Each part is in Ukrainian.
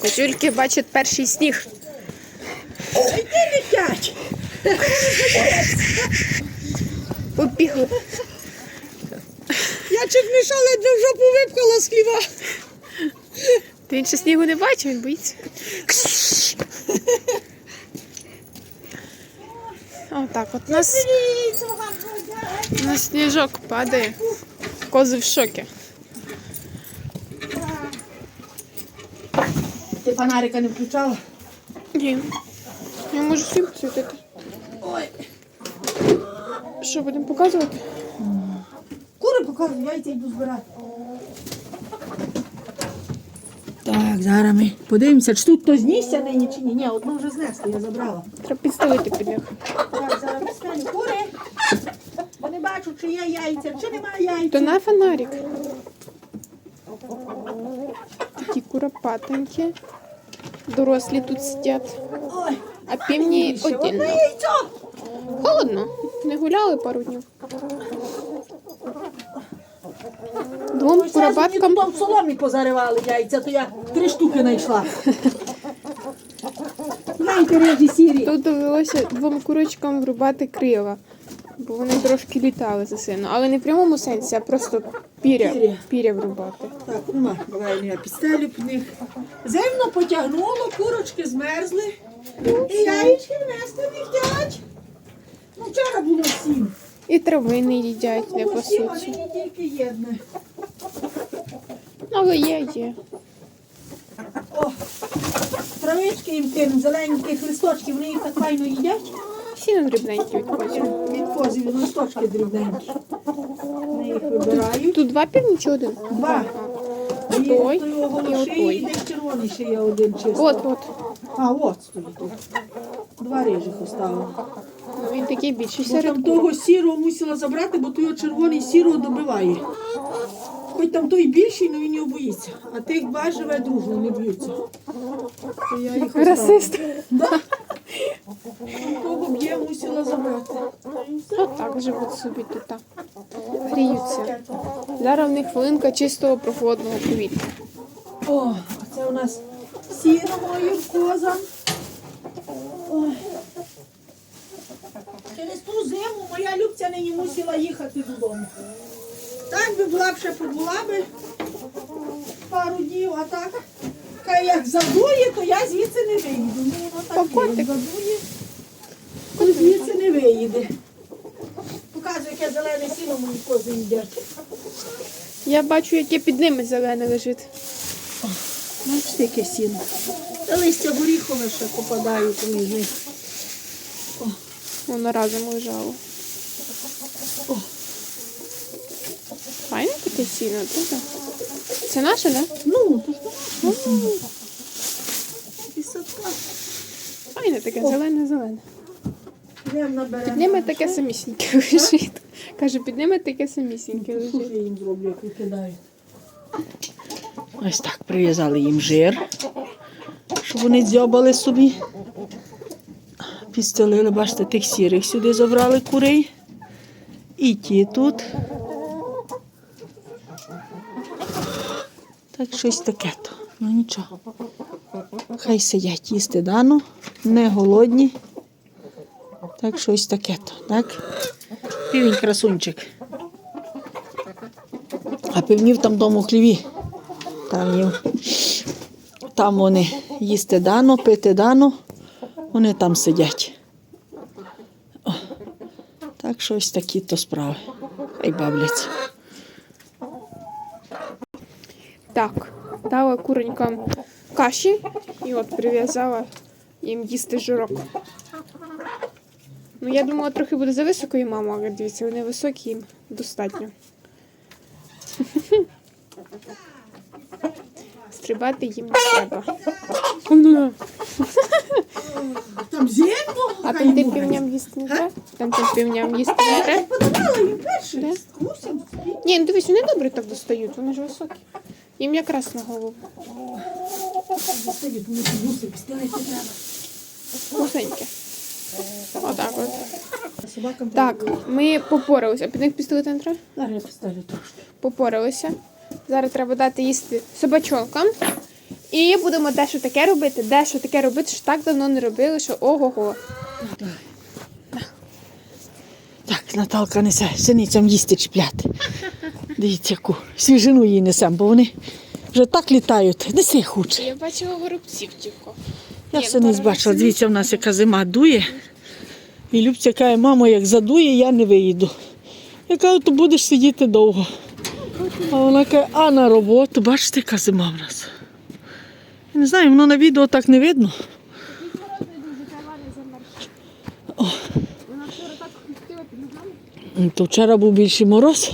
Козюльки бачать перший сніг. летять. Побігли. Я чуть не в жопу випкала з хліва. Та він ще снігу не бачив, він боїться. Отак, от у нас, у нас сніжок падає. Кози в шокі. Ти фонарика не включала? Ні. Я можу всім посвітити. Ой. Що, будемо показувати? Кури показую, яйця йду збирати. Так, зараз ми подивимося, чи тут хтось знісся нині чи ні. Ні, одну вже знесли, я забрала. Треба підставити під них. Так, зараз ми. Кури. Я не бачу, чи є яйця, чи немає яйця. То на фонарик. Такі куропатенькі. Дорослі тут сидять. А півні отдільно. Холодно. Не гуляли пару днів. Двом тут в соломі позаривали яйця, то я три штуки знайшла. Тут довелося двом курочкам врубати крила, бо вони трошки літали за сильно. Але не в прямому сенсі, а просто піря, Піря. піря врубати. Так, нема, я підстелю під них. Зимно потягнуло, курочки змерзли. І яєчки внести не. Ну, вчора було сім. І трави не їдять, не сім, а пасуться. нині тільки єдне. Але є, є. О, травички їм тим, зеленьких листочків, вони їх так файно їдять. Сіно дрібненькі від козів. Листочки дрібненькі. Їх вибирають. Тут два півні чи один? Два. Той Є той і оголоший, і десь червоний ще є один чистий. От, от. А, от стоїть. Два рижих оставили. Ну, він такий більший Бо там серед того сірого мусила забрати, бо той червоний сірого добиває. Хоч там той більший, але він його боїться. А тих два живе дружно, не б'ються. То я їх оставила. Расист. Да. Кого б'є, мусила забрати. От так живуть собі тут. Гріються. Зараз в них хвилинка чистого прохолодного повітря. О, а це у нас сіно моїм козам. Ой. Через ту зиму моя любця нині мусила їхати додому. Так би була б ще побула би пару днів, а так. Хай як задує, то я звідси не виїду. Ну, воно так є, задує, то звідси не виїде. Показую, яке зелене сіно мої кози їдять. Я бачу, яке під ними зелене лежить. Бачите, яке сіно. Та листя горіхове ще попадають поміж них. Воно разом лежало. О. Файне таке сіно, так? Це наше, так? Ну, то ж Висота. Файне таке, зелене-зелене. Під ними таке самісіньке лежить. Каже, під ними таке самісіньке лежить. їм зроблю, як викидають? Ось так прив'язали їм жир, щоб вони дзьобали собі. Підстелили, бачите, тих сірих сюди забрали курей. І ті тут. Так щось таке то. Ну нічого. Хай сидять їсти дано, не голодні. Так щось таке то, так? Півень красунчик. А півнів там дому хліві. Там, там вони їсти дано, пити дано, вони там сидять. О, так що ось такі то справи. Хай бавляться. Так, дала куренькам каші і от прив'язала їм їсти жирок. Ну, я думала, трохи буде за високою мама, але дивіться, вони високі, їм достатньо. Стрибати їм не треба. Там зимно, А там тим півням їсти не треба? Там тим півням їсти не? Мусим. Ні, ну дивись, вони добре так достають, вони ж високі. Їм якраз на голову. Гусеньке. Отак от. Собакам Так, ми попоралися. Під них пістолети не треба? Зараз я поставлю трошки. Попоралися. Зараз треба дати їсти собачонкам. І будемо дещо таке робити, дещо таке робити, що так давно не робили, що ого-го. Так, Наталка несе синицям їсти чіпляти. Дивіться, яку свіжину їй несемо, бо вони вже так літають. Неси хуче. Я бачила горобців тільки. Я Ні, синиць зараз бачила, дивіться, в нас яка зима дує. І Любця каже, мамо, як задує, я не виїду. Я кажу, то будеш сидіти довго. А вона каже, а на роботу, бачите, яка зима в нас. Я не знаю, воно на відео так не видно. Ну, То вчора був більший мороз,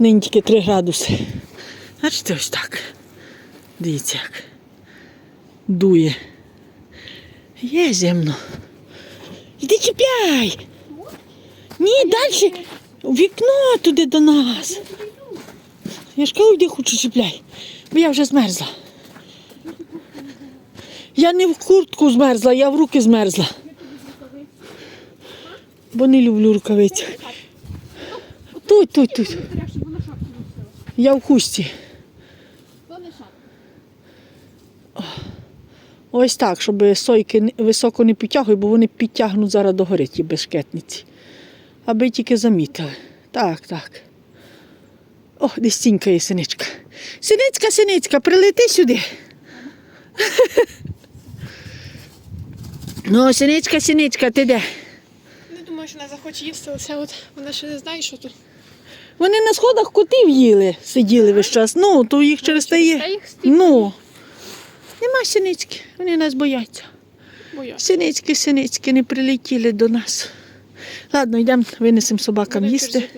нині тільки 3 градуси. Бачите, ось так. Дивіться як. Дує. Є земно. Іди чіпляй. Ні, далі. Вікно туди до нас. Я ж кажу, йди хочу чіпляй, бо я вже змерзла. Я не в куртку змерзла, я в руки змерзла. Бо не люблю рукавиці. Тут, тут, тут. щоб вона шапку носила. Я в шапка. Ось так, щоб сойки високо не підтягують, бо вони підтягнуть зараз до гори ті безшкетниці. Аби тільки замітили. Так, так. О, десь стінькає синичка. Синицька, синицька, прилети сюди. ну, синичка, синичка, ти де? Не думаю, що вона захоче їсти, оце от вона ще не знає, що тут. Вони на сходах котів їли, сиділи весь час. Ну, то їх через те є. Ну. Нема синицьки, вони нас бояться. бояться. Синицьки, синицьки не прилетіли до нас. Ладно, йдемо, винесемо собакам Вони їсти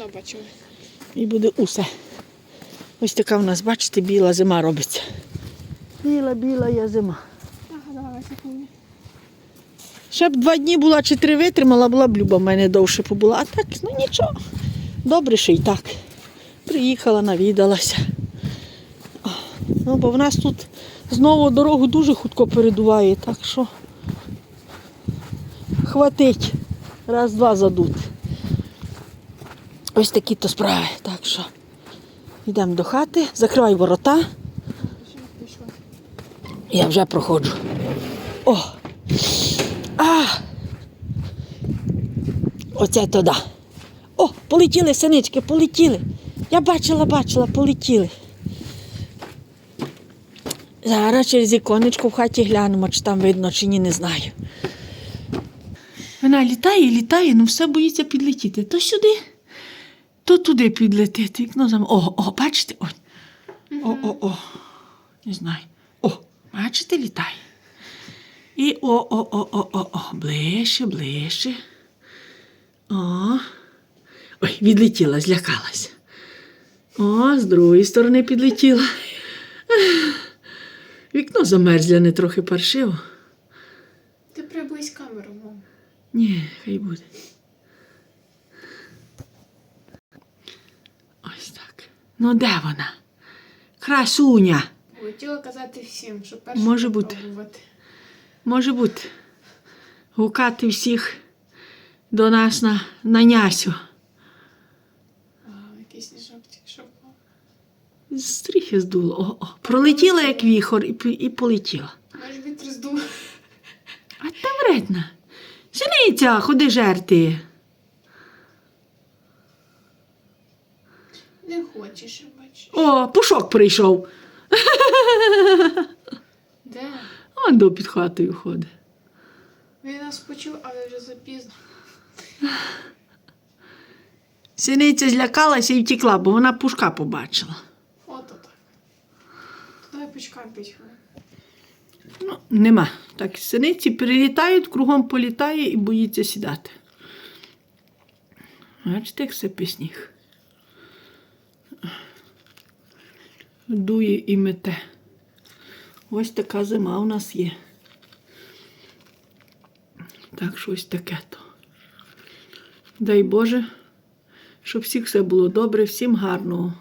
і буде усе. Ось така в нас, бачите, біла зима робиться. Біла, біла я зима. Ще б два дні була чи три витримала, була б Люба в мене довше побула. А так, ну нічого. Добре, що й так. Приїхала, навідалася. Ну, бо в нас тут знову дорогу дуже хутко передуває, так що хватить. Раз-два задуть. Ось такі то справи. Так що йдемо до хати, закривай ворота. Я вже проходжу. О! А! Оце то да. О, полетіли синички, полетіли. Я бачила, бачила, полетіли. Зараз через іконечко в хаті глянемо, чи там видно, чи ні, не знаю. Вона літає, літає, ну все боїться підлетіти. То сюди, то туди підлетити. Вікно зам... О, о, бачите? О, о, о, о. Не знаю. О, бачите, літає. І о, о, о, о, о, о, ближче, ближче. О. Ой, відлетіла, злякалася. О, з другої сторони підлетіла. Вікно замерзляне трохи паршиво. Ти приблизь камеру, мам. Ні, хай буде. Ось так. Ну, де вона? Красуня. Хотіла казати всім, що перше Може бути. пробувати. Може бути. Гукати всіх до нас на, на нясю. А, якийсь сніжок тільки що впав. З стріхи здуло. О, о. Пролетіла як віхор і, і полетіла. Може вітер здув. А та вредна. Синиця, ходи жерти. Не хочеш, я бачу. О, пушок прийшов. Де? Он до під хатою ходить. Він нас почув, але вже запізно. Синиця злякалася і втекла, бо вона пушка побачила. 5 хвилин. Ну, нема. Так, синиці перелітають, кругом політає і боїться сідати. Бачите, як сипе сніг. Дує і мете. Ось така зима у нас є. Так що ось таке то. Дай Боже, щоб всіх все було добре, всім гарного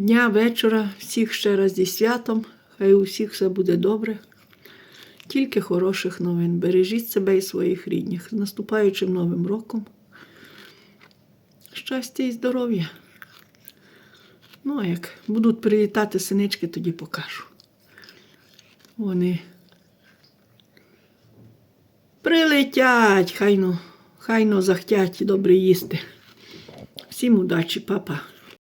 дня, вечора, всіх ще раз зі святом. Хай у всіх все буде добре. Тільки хороших новин. Бережіть себе і своїх рідних. З наступаючим Новим роком. Щастя і здоров'я. Ну, а як будуть прилітати синички, тоді покажу. Вони прилетять, хайно, хайно захтять добре їсти. Всім удачі, папа.